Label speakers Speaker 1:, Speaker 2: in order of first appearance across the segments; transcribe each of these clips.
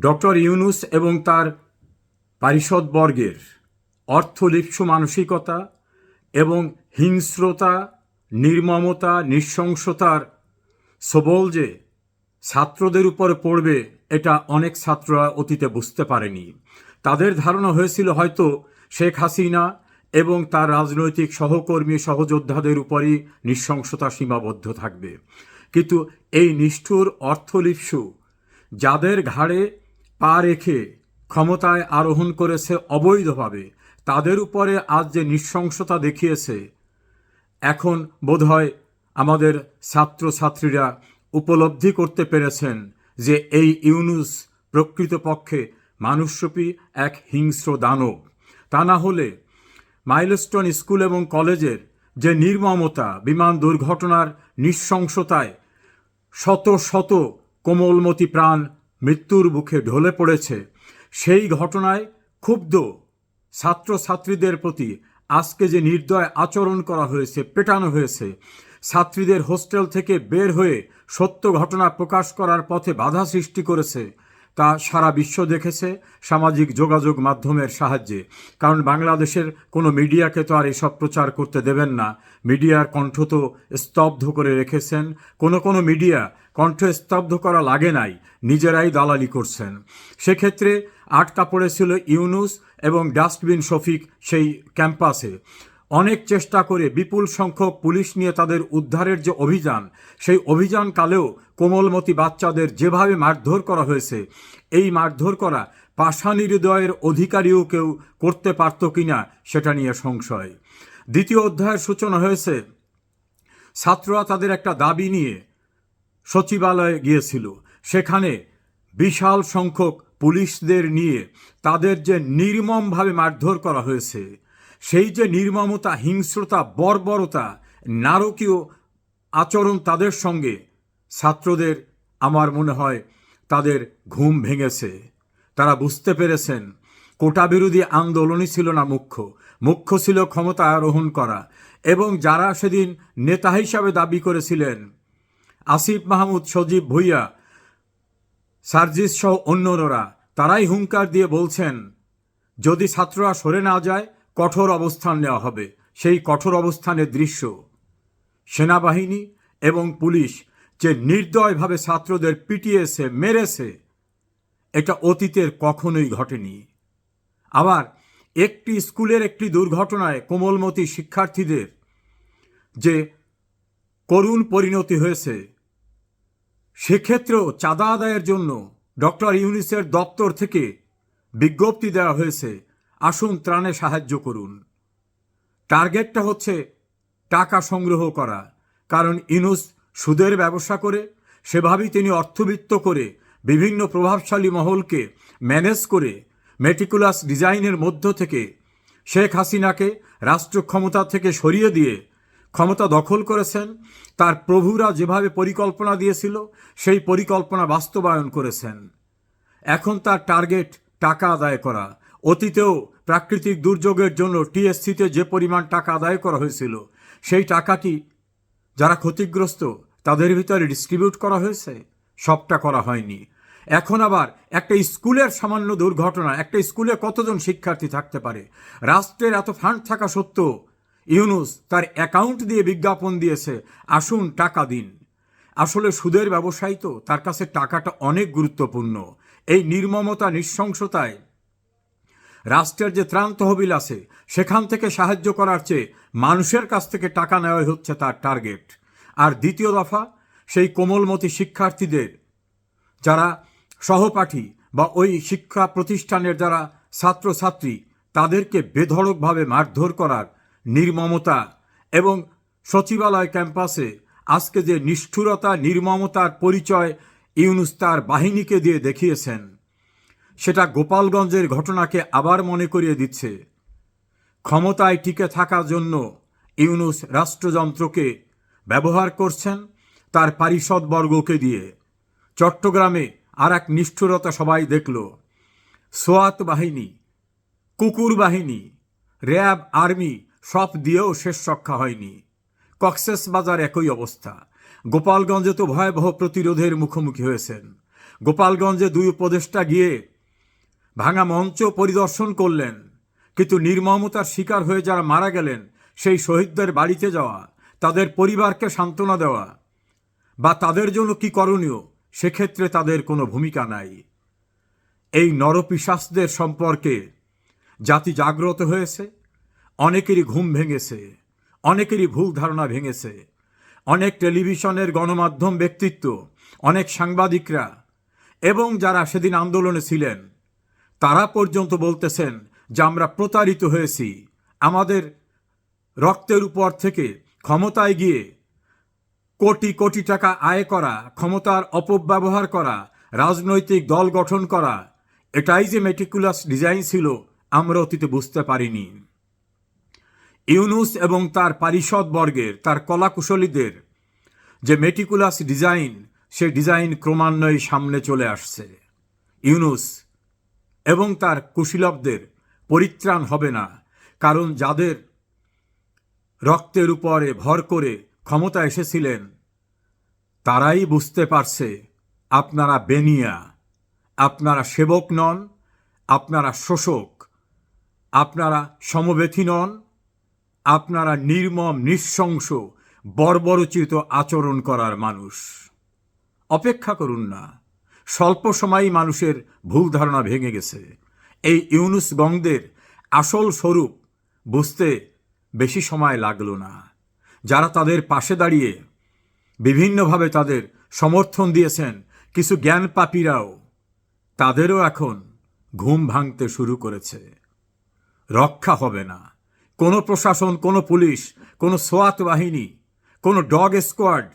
Speaker 1: Doctor Yunus এবং তার পারিষদবর্গের অর্থলিপ্সু মানসিকতা এবং হিংস্রতা, নির্মমতা, নৃশংসতার সবল যে ছাত্রদের উপর পড়বে, এটা অনেক ছাত্ররা অতীতে বুঝতে পারেনি। তাদের ধারণা হয়েছিল হয়তো শেখ হাসিনা এবং তার রাজনৈতিক সহকর্মী, সহযোদ্ধাদের উপরই নৃশংসতা সীমাবদ্ধ থাকবে। কিন্তু এই নিষ্ঠুর অর্থলিপ্সু যাদের ঘাড়ে পা রেখে ক্ষমতায় আরোহণ করেছে অবৈধভাবে। তাদের উপরে আজ যে নৃশংসতা দেখিয়েছে, এখন বোধহয় আমাদের ছাত্রছাত্রীরা উপলব্ধি করতে পেরেছেন যে এই ইউনুস প্রকৃতপক্ষে মানুষরূপী এক হিংস্র দানব। তা না হলে মাইলস্টোন স্কুল এবং কলেজের যে নির্মমতা, বিমান দুর্ঘটনার নৃশংসতায় শত শত কোমলমতি প্রাণ মৃত্যুর মুখে ঢলে পড়েছে। সেই ঘটনায় ক্ষুব্ধ ছাত্রছাত্রীদের প্রতি আজকে যে নির্দয় আচরণ করা হয়েছে, পেটানো হয়েছে, ছাত্রীদের হোস্টেল থেকে বের হয়ে সত্য ঘটনা প্রকাশ করার পথে বাধা সৃষ্টি করেছে তা সারা বিশ্ব দেখেছে সামাজিক যোগাযোগ মাধ্যমের সাহায্যে। কারণ বাংলাদেশের কোনো মিডিয়াকে তো আর এসব প্রচার করতে দেবেন না। মিডিয়ার কণ্ঠ তো স্তব্ধ করে রেখেছেন। কোনো কোনো মিডিয়া কণ্ঠ স্তব্ধ করা লাগে নাই, নিজেরাই দালালি করছেন। সেক্ষেত্রে আটকা পড়েছিল ইউনুস এবং ডাস্টবিন শফিক সেই ক্যাম্পাসে। অনেক চেষ্টা করে বিপুল সংখ্যক পুলিশ নিয়ে তাদের উদ্ধারের যে অভিযান, সেই অভিযানকালেও কোমলমতি বাচ্চাদের যেভাবে মারধর করা হয়েছে, এই মারধর করা পাষাণী হৃদয়ের অধিকারীও কেউ করতে পারত কিনা সেটা নিয়ে সংশয়। দ্বিতীয় অধ্যায়ের সূচনা হয়েছে, ছাত্ররা তাদের একটা দাবি নিয়ে সচিবালয়ে গিয়েছিল। সেখানে বিশাল সংখ্যক পুলিশদের নিয়ে তাদের যে নির্মমভাবে মারধর করা হয়েছে সেই যে নির্মমতা, হিংস্রতা, বর্বরতা, নারকীয় আচরণ তাদের সঙ্গে, ছাত্রদের আমার মনে হয় তাদের ঘুম ভেঙেছে। তারা বুঝতে পেরেছেন, কোটা বিরোধী আন্দোলনই ছিল না মুখ্য। মুখ্য ছিল ক্ষমতা আরোহণ করা। এবং যারা সেদিন নেতা হিসাবে দাবি করেছিলেন, আসিফ মাহমুদ, সজীব ভুইয়া, সার্জিস সহ অন্যরা, তারাই হুঙ্কার দিয়ে বলছেন, যদি ছাত্ররা সরে না যায় কঠোর অবস্থান নেওয়া হবে। সেই কঠোর অবস্থানের দৃশ্য। সেনাবাহিনী এবং পুলিশ যে নির্দয়ভাবে ছাত্রদের পিটিয়েছে, মেরেছে, এটা অতীতের কখনোই ঘটেনি। আবার একটি স্কুলের একটি দুর্ঘটনায় কোমলমতি শিক্ষার্থীদের যে করুণ পরিণতি হয়েছে, সেক্ষেত্রেও চাঁদা আদায়ের জন্য ডক্টর ইউনিসের দপ্তর থেকে বিজ্ঞপ্তি দেওয়া হয়েছে আসুন ত্রাণে সাহায্য করুন। টার্গেটটা হচ্ছে টাকা সংগ্রহ করা, কারণ ইনুস সুদের ব্যবসা করে, সেভাবেই তিনি অর্থবিত্ত করে, বিভিন্ন প্রভাবশালী মহলকে ম্যানেজ করে, মেটিকুলাস ডিজাইনের মধ্য থেকে শেখ হাসিনাকে রাষ্ট্র ক্ষমতা থেকে সরিয়ে দিয়ে ক্ষমতা দখল করেছেন, তার প্রভুরা যেভাবে পরিকল্পনা দিয়েছিল, সেই পরিকল্পনা বাস্তবায়ন করেছেন। এখন তার টার্গেট টাকা আদায় করা অতীতেও প্রাকৃতিক দুর্যোগের জন্য টিএসসিতে যে পরিমাণ টাকা আদায় করা হয়েছিল, সেই টাকাটি যারা ক্ষতিগ্রস্ত, তাদের ভিতরে ডিস্ট্রিবিউট করা হয়েছে? সবটা করা হয়নি। এখন আবার একটা স্কুলের সামান্য দুর্ঘটনা, একটা স্কুলে কতজন শিক্ষার্থী থাকতে পারে? রাষ্ট্রের এত ফান্ড থাকা সত্ত্বেও ইউনুস তার অ্যাকাউন্ট দিয়ে বিজ্ঞাপন দিয়েছে, আসুন টাকা দিন। আসলে সুদের ব্যবসায়ী তো, তার কাছে টাকাটা অনেক গুরুত্বপূর্ণ। এই নির্মমতা, নৃশংসতায় রাষ্ট্রের যে ত্রাণ তহবিল আছে, সেখান থেকে সাহায্য করার চেয়ে মানুষের কাছ থেকে টাকা নেওয়াই হচ্ছে তার টার্গেট। আর দ্বিতীয় দফা, সেই কোমলমতি শিক্ষার্থীদের, যারা সহপাঠী বা ওই শিক্ষা প্রতিষ্ঠানের যারা ছাত্রছাত্রী, তাদেরকে বেধড়কভাবে মারধর করার নির্মমতা এবং সচিবালয় ক্যাম্পাসে আজকে যে নিষ্ঠুরতা, নির্মমতার পরিচয় ইউনুস তার বাহিনীকে দিয়ে দেখিয়েছেন। সেটা গোপালগঞ্জের ঘটনাকে আবার মনে করিয়ে দিচ্ছে। ক্ষমতায় টিকে থাকার জন্য ইউনুস রাষ্ট্রযন্ত্রকে ব্যবহার করছেন তার পারিষদবর্গকে দিয়ে। চট্টগ্রামে আর এক নিষ্ঠুরতা সবাই দেখল। সোয়াত বাহিনী, কুকুর বাহিনী, র্যাব, আর্মি সব দিয়েও শেষ রক্ষা হয়নি। কক্সেস বাজার একই অবস্থা। গোপালগঞ্জে তো ভয়াবহ প্রতিরোধের মুখোমুখি হয়েছেন। গোপালগঞ্জে দুই উপদেষ্টা গিয়ে ভাঙা মঞ্চ পরিদর্শন করলেন। কিন্তু নির্মমতার শিকার হয়ে যারা মারা গেলেন, সেই শহীদদের বাড়িতে যাওয়া, তাদের পরিবারকে সান্ত্বনা দেওয়া, বা তাদের জন্য কি করণীয়, সেক্ষেত্রে তাদের কোনো ভূমিকা নাই। এই নরপিশাসদের সম্পর্কে জাতি জাগ্রত হয়েছে, অনেকেরই ঘুম ভেঙেছে, অনেকেরই ভুল ধারণা ভেঙেছে, অনেক টেলিভিশনের গণমাধ্যম ব্যক্তিত্ব, অনেক সাংবাদিকরা, এবং যারা সেদিন আন্দোলনে ছিলেন তারা পর্যন্ত বলতেছেন যে আমরা প্রতারিত হয়েছি। আমাদের রক্তের উপর থেকে ক্ষমতায় গিয়ে কোটি কোটি টাকা আয় করা, ক্ষমতার অপব্যবহার করা, রাজনৈতিক দল গঠন করা, এটাই যে মেটিকুলাস ডিজাইন ছিল, আমরা অতীতে বুঝতে পারিনি। ইউনুস এবং তার পারিষদ বর্গের, তার কলাকুশলীদের যে মেটিকুলাস ডিজাইন সে ডিজাইন ক্রমান্বয়ে সামনে চলে আসছে। ইউনুস এবং তার কুশীলবদের পরিত্রাণ হবে না, কারণ যাদের রক্তের উপরে ভর করে ক্ষমতা এসেছিলেন, তারাই বুঝতে পারছে, আপনারা বেনিয়া, আপনারা সেবক নন, আপনারা শোষক, আপনারা সমবেথী নন, আপনারা নির্মম, নিঃশংস, বর্বরচিত আচরণ করার মানুষ। অপেক্ষা করুন না। স্বল্প সময়ই মানুষের ভুল ধারণা ভেঙে গেছে। এই ইউনুস গংদের আসল স্বরূপ বুঝতে বেশি সময় লাগল না। যারা তাদের পাশে দাঁড়িয়ে বিভিন্নভাবে তাদের সমর্থন দিয়েছেন কিছু জ্ঞান পাপীরাও, তাদেরও এখন ঘুম ভাঙতে শুরু করেছে। রক্ষা হবে না। কোনো প্রশাসন, কোনো পুলিশ, কোনো সোয়াত বাহিনী, কোনো ডগ স্কোয়াড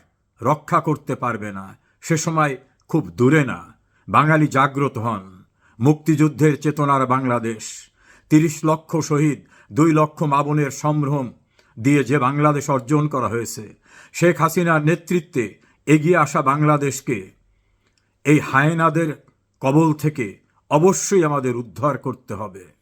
Speaker 1: রক্ষা করতে পারবে না। সে সময় খুব দূরে না। বাঙালি জাগ্রত হন। মুক্তিযুদ্ধের চেতনার বাংলাদেশ। তিরিশ লক্ষ শহীদ, দুই লক্ষ মাবনের সম্ভ্রম দিয়ে যে বাংলাদেশ অর্জন করা হয়েছে। শেখ হাসিনার নেতৃত্বে এগিয়ে আসা বাংলাদেশকে এই হায়নাদের কবল থেকে অবশ্যই আমাদের উদ্ধার করতে হবে।